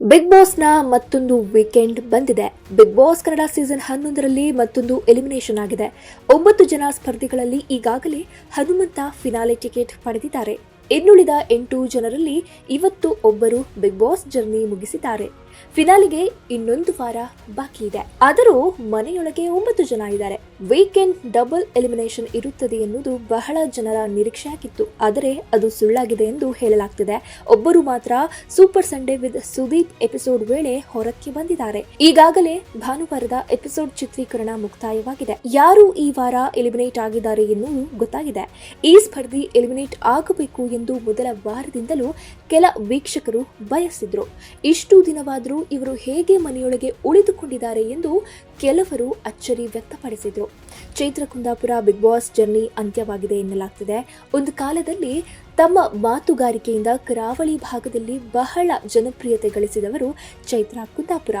Big ಬಾಸ್ನ ಮತ್ತೊಂದು weekend ಬಂದಿದೆ. Big boss Kannada season ಹನ್ನೊಂದರಲ್ಲಿ ಮತ್ತೊಂದು ಎಲಿಮಿನೇಷನ್ ಆಗಿದೆ. ಒಂಬತ್ತು ಜನ ಸ್ಪರ್ಧಿಗಳಲ್ಲಿ ಈಗಾಗಲೇ ಹನುಮಂತ ಫಿನಾಲೆ ಟಿಕೆಟ್ ಪಡೆದಿದ್ದಾರೆ. ಇನ್ನುಳಿದ ಎಂಟು ಜನರಲ್ಲಿ ಇವತ್ತು ಒಬ್ಬರು ಬಿಗ್ ಬಾಸ್ ಜರ್ನಿ ಮುಗಿಸಿದ್ದಾರೆ. ಫಿನಾಲಿಗೆ ಇನ್ನೊಂದು ವಾರ ಬಾಕಿ ಇದೆ. ಆದರೂ ಮನೆಯೊಳಗೆ ಒಂಬತ್ತು ಜನ ಇದ್ದಾರೆ. ವೀಕೆಂಡ್ ಡಬಲ್ ಎಲಿಮಿನೇಷನ್ ಇರುತ್ತದೆ ಎನ್ನುವುದು ಬಹಳ ಜನರ ನಿರೀಕ್ಷೆ ಆಗಿತ್ತು. ಆದರೆ ಅದು ಸುಳ್ಳಾಗಿದೆ ಎಂದು ಹೇಳಲಾಗ್ತಿದೆ. ಒಬ್ಬರು ಮಾತ್ರ super Sunday with Sudeep episode ವೇಳೆ ಹೊರಕ್ಕೆ ಬಂದಿದ್ದಾರೆ. ಈಗಾಗಲೇ ಭಾನುವಾರದ ಎಪಿಸೋಡ್ ಚಿತ್ರೀಕರಣ ಮುಕ್ತಾಯವಾಗಿದೆ. ಯಾರು ಈ ವಾರ ಎಲಿಮಿನೇಟ್ ಆಗಿದ್ದಾರೆ ಎನ್ನುವುದು ಗೊತ್ತಾಗಿದೆ. ಈ ಸ್ಪರ್ಧಿ ಎಲಿಮಿನೇಟ್ ಆಗಬೇಕು ಎಂದು ಮೊದಲ ವಾರದಿಂದಲೂ ಕೆಲ ವೀಕ್ಷಕರು ಬಯಸಿದ್ರು. ಇಷ್ಟು ದಿನವಾದರೂ ಇವರು ಹೇಗೆ ಮನೆಯೊಳಗೆ ಉಳಿದುಕೊಂಡಿದ್ದಾರೆ ಎಂದು ಕೆಲವರು ಅಚ್ಚರಿ ವ್ಯಕ್ತಪಡಿಸಿದರು. Chaitra Kundapura Bigg Boss journey ಅಂತ್ಯವಾಗಿದೆ ಎನ್ನಲಾಗ್ತಿದೆ. ಒಂದು ಕಾಲದಲ್ಲಿ ತಮ್ಮ ಮಾತುಗಾರಿಕೆಯಿಂದ ಕರಾವಳಿ ಭಾಗದಲ್ಲಿ ಬಹಳ ಜನಪ್ರಿಯತೆ ಗಳಿಸಿದವರು ಚೈತ್ರ ಕುಂದಾಪುರ.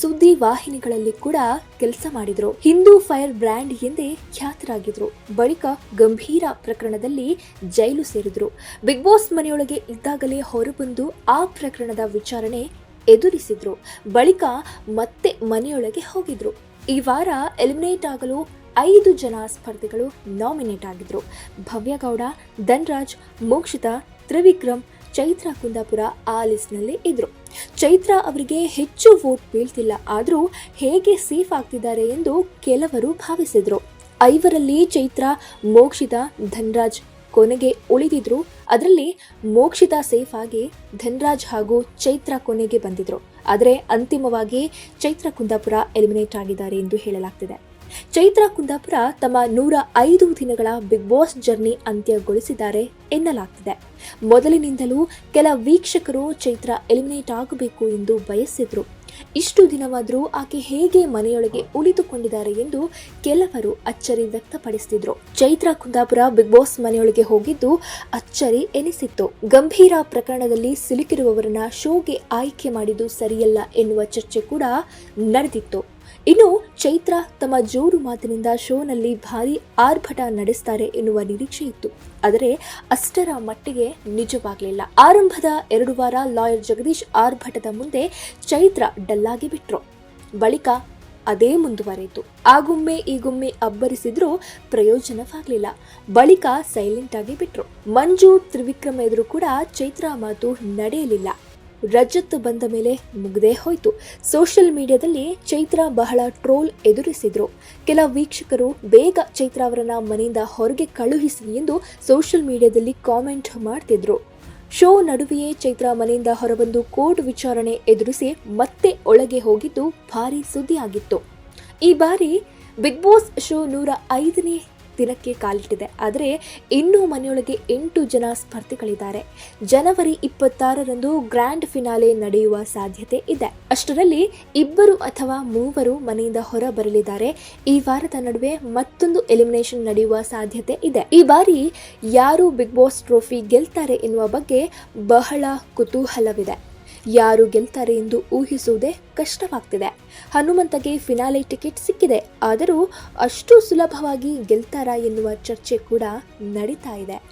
ಸುದ್ದಿ ವಾಹಿನಿಗಳಲ್ಲಿ ಕೂಡ ಕೆಲಸ ಮಾಡಿದರು. ಹಿಂದೂ ಫೈರ್ ಬ್ರ್ಯಾಂಡ್ ಎಂದೇ ಖ್ಯಾತರಾಗಿದ್ರು. ಬಳಿಕ ಗಂಭೀರ ಪ್ರಕರಣದಲ್ಲಿ ಜೈಲು ಸೇರಿದ್ರು. ಬಿಗ್ ಬಾಸ್ ಮನೆಯೊಳಗೆ ಇದ್ದಾಗಲೇ ಹೊರಬಂದು ಆ ಪ್ರಕರಣದ ವಿಚಾರಣೆ ಎದುರಿಸಿದ್ರು. ಬಳಿಕ ಮತ್ತೆ ಮನೆಯೊಳಗೆ ಹೋಗಿದ್ರು. ಈ ವಾರ ಎಲಿಮಿನೇಟ್ ಆಗಲು ಐದು ಜನ ಸ್ಪರ್ಧಿಗಳು ನಾಮಿನೇಟ್ ಆಗಿದ್ರು. ಭವ್ಯಗೌಡ ಧನ್ರಾಜ್, ಮೋಕ್ಷಿತಾ, ತ್ರಿವಿಕ್ರಮ್, ಚೈತ್ರ ಕುಂದಾಪುರ ಆ ಲಿಸ್ಟ್ನಲ್ಲಿ ಇದ್ರು. ಚೈತ್ರ ಅವರಿಗೆ ಹೆಚ್ಚು ವೋಟ್ ಬೀಳ್ತಿಲ್ಲ. ಆದರೂ ಹೇಗೆ ಸೇಫ್ ಆಗ್ತಿದ್ದಾರೆ ಎಂದು ಕೆಲವರು ಭಾವಿಸಿದ್ರು. ಐವರಲ್ಲಿ ಚೈತ್ರ, ಮೋಕ್ಷಿತ, ಧನ್ರಾಜ್ ಕೊನೆಗೆ ಉಳಿದಿದ್ರು. ಅದರಲ್ಲಿ ಮೋಕ್ಷಿತ ಸೇಫ್ ಆಗಿ ಧನ್ರಾಜ್ ಹಾಗೂ ಚೈತ್ರ ಕೊನೆಗೆ ಬಂದಿದ್ರು. ಆದರೆ ಅಂತಿಮವಾಗಿ ಚೈತ್ರ ಕುಂದಾಪುರ ಎಲಿಮಿನೇಟ್ ಆಗಿದ್ದಾರೆ ಎಂದು ಹೇಳಲಾಗ್ತಿದೆ. ಚೈತ್ರ ಕುಂದಾಪುರ ತಮ್ಮ ನೂರ ಐದು ದಿನಗಳ ಬಿಗ್ ಬಾಸ್ ಜರ್ನಿ ಅಂತ್ಯಗೊಳಿಸಿದ್ದಾರೆ ಎನ್ನಲಾಗ್ತಿದೆ. ಮೊದಲಿನಿಂದಲೂ ಕೆಲ ವೀಕ್ಷಕರು ಚೈತ್ರ ಎಲಿಮಿನೇಟ್ ಆಗಬೇಕು ಎಂದು ಬಯಸಿದ್ರು. ಇಷ್ಟು ದಿನವಾದರೂ ಆಕೆ ಹೇಗೆ ಮನೆಯೊಳಗೆ ಉಳಿದುಕೊಂಡಿದ್ದಾರೆ ಎಂದು ಕೆಲವರು ಅಚ್ಚರಿ ವ್ಯಕ್ತಪಡಿಸಿದ್ರು. ಚೈತ್ರ ಕುಂದಾಪುರ ಬಿಗ್ ಬಾಸ್ ಮನೆಯೊಳಗೆ ಹೋಗಿದ್ದು ಅಚ್ಚರಿ ಎನಿಸಿತ್ತು. ಗಂಭೀರ ಪ್ರಕರಣದಲ್ಲಿ ಸಿಲುಕಿರುವವರನ್ನ ಶೋಗೆ ಆಯ್ಕೆ ಮಾಡಿದ್ದು ಸರಿಯಲ್ಲ ಎನ್ನುವ ಚರ್ಚೆ ಕೂಡ ನಡೆದಿತ್ತು. ಇನ್ನು ಚೈತ್ರ ತಮ್ಮ ಜೋರು ಮಾತಿನಿಂದ ಶೋನಲ್ಲಿ ಭಾರಿ ಆರ್ಭಟ ನಡೆಸ್ತಾರೆ ಎನ್ನುವ ನಿರೀಕ್ಷೆ ಇತ್ತು. ಆದರೆ ಅಷ್ಟರ ಮಟ್ಟಿಗೆ ನಿಜವಾಗಲಿಲ್ಲ. ಆರಂಭದ ಎರಡು ವಾರ ಲಾಯರ್ ಜಗದೀಶ್ ಆರ್ಭಟದ ಮುಂದೆ ಚೈತ್ರ ಡಲ್ಲಾಗಿ ಬಿಟ್ರು. ಬಳಿಕ ಅದೇ ಮುಂದುವರೆಯಿತು. ಆಗೊಮ್ಮೆ ಈಗೊಮ್ಮೆ ಅಬ್ಬರಿಸಿದ್ರೂ ಪ್ರಯೋಜನವಾಗಲಿಲ್ಲ. ಬಳಿಕ ಸೈಲೆಂಟ್ ಆಗಿ ಬಿಟ್ರು. ಮಂಜು ತ್ರಿವಿಕ್ರಮ ಎದುರು ಕೂಡ ಚೈತ್ರ ಮಾತು ನಡೆಯಲಿಲ್ಲ. ರಜತ್ ಬಂದ ಮೇಲೆ ಮುಗ್ದೇ ಹೋಯ್ತು. ಸೋಷಿಯಲ್ ಮೀಡಿಯಾದಲ್ಲಿ ಚೈತ್ರ ಬಹಳ ಟ್ರೋಲ್ ಎದುರಿಸಿದ್ರು. ಕೆಲ ವೀಕ್ಷಕರು ಬೇಗ ಚೈತ್ರ ಅವರನ್ನ ಮನೆಯಿಂದ ಹೊರಗೆ ಕಳುಹಿಸಿ ಎಂದು ಸೋಷಿಯಲ್ ಮೀಡಿಯಾದಲ್ಲಿ ಕಾಮೆಂಟ್ ಮಾಡ್ತಿದ್ರು. ಶೋ ನಡುವೆಯೇ ಚೈತ್ರ ಮನೆಯಿಂದ ಹೊರಬಂದು ಕೋರ್ಟ್ ವಿಚಾರಣೆ ಎದುರಿಸಿ ಮತ್ತೆ ಒಳಗೆ ಹೋಗಿದ್ದು ಭಾರಿ ಸುದ್ದಿಯಾಗಿತ್ತು. ಈ ಬಾರಿ ಬಿಗ್ ಬಾಸ್ ಶೋ ನೂರ ಐದನೇ ದಿನಕ್ಕೆ ಕಾಲಿಟ್ಟಿದೆ. ಆದರೆ ಇನ್ನೂ ಮನೆಯೊಳಗೆ ಎಂಟು ಜನ ಸ್ಪರ್ಧಿಗಳಿದ್ದಾರೆ. ಜನವರಿ ಇಪ್ಪತ್ತಾರರಂದು ಗ್ರ್ಯಾಂಡ್ ಫಿನಾಲೆ ನಡೆಯುವ ಸಾಧ್ಯತೆ ಇದೆ. ಅಷ್ಟರಲ್ಲಿ ಇಬ್ಬರು ಅಥವಾ ಮೂವರು ಮನೆಯಿಂದ ಹೊರ ಬರಲಿದ್ದಾರೆ ಈ ವಾರದ ನಡುವೆ ಮತ್ತೊಂದು ಎಲಿಮಿನೇಷನ್ ನಡೆಯುವ ಸಾಧ್ಯತೆ ಇದೆ. ಈ ಬಾರಿ ಯಾರು ಬಿಗ್ ಬಾಸ್ ಟ್ರೋಫಿ ಗೆಲ್ತಾರೆ ಎನ್ನುವ ಬಗ್ಗೆ ಬಹಳ ಕುತೂಹಲವಿದೆ. ಯಾರು ಗೆಲ್ತಾರೆ ಎಂದು ಊಹಿಸುವುದೇ ಕಷ್ಟವಾಗ್ತಿದೆ. ಹನುಮಂತಗೆ ಫಿನಾಲೆ ಟಿಕೆಟ್ ಸಿಕ್ಕಿದೆ. ಆದರೂ ಅಷ್ಟು ಸುಲಭವಾಗಿ ಗೆಲ್ತಾರಾ ಎನ್ನುವ ಚರ್ಚೆ ಕೂಡ ನಡೀತಾ ಇದೆ.